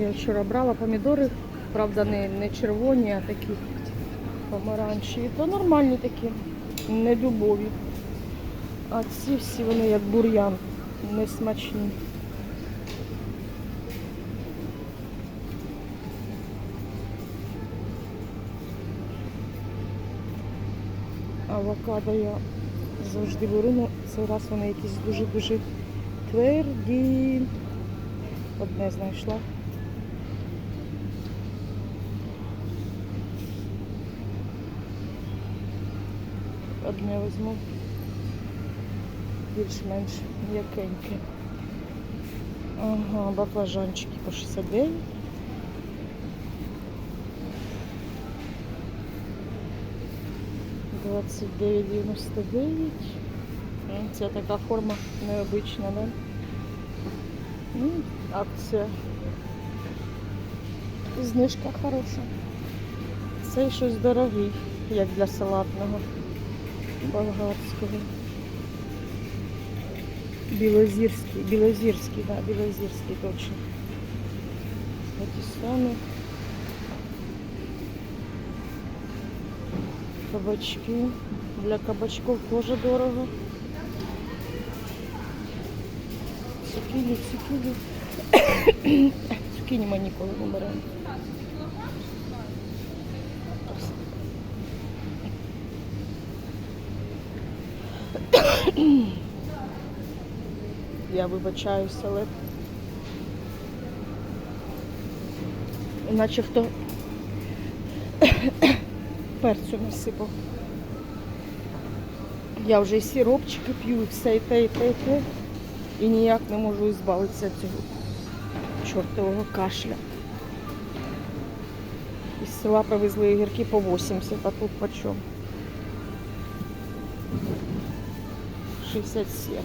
Я вчора брала помідори, правда, не, не червоні, а такі помаранчеві. То нормальні такі, не дубові. А ці всі вони як бур'ян, не смачні. Авокадо я завжди беру, ну цей раз вони якісь дуже-дуже тверді. Одне знайшла. Одне візьму. Більш-менш м'якеньке. Ага, баклажанчики по 69. Двадцять дев'ять дев'яносто дев'ять. М, Це така форма необична, да? Ну, акція. Знижка хороша. Цей щось дорогий, як для салатного болгарського. Білозірський, білозірський, да, білозірський точно. Такі самі. Кабачки. Для кабачков теж дорого. Цукіні, цукіні. Цукіні ми ніколи не беремо. Я вибачаюся, але наче хто перцю насипав. Я вже і сиропчики п'ю, і все і те, і те, і те. І ніяк не можу збавитися від цього чортового кашля. Із села привезли огірки по 80, а тут по чому? 这些钱。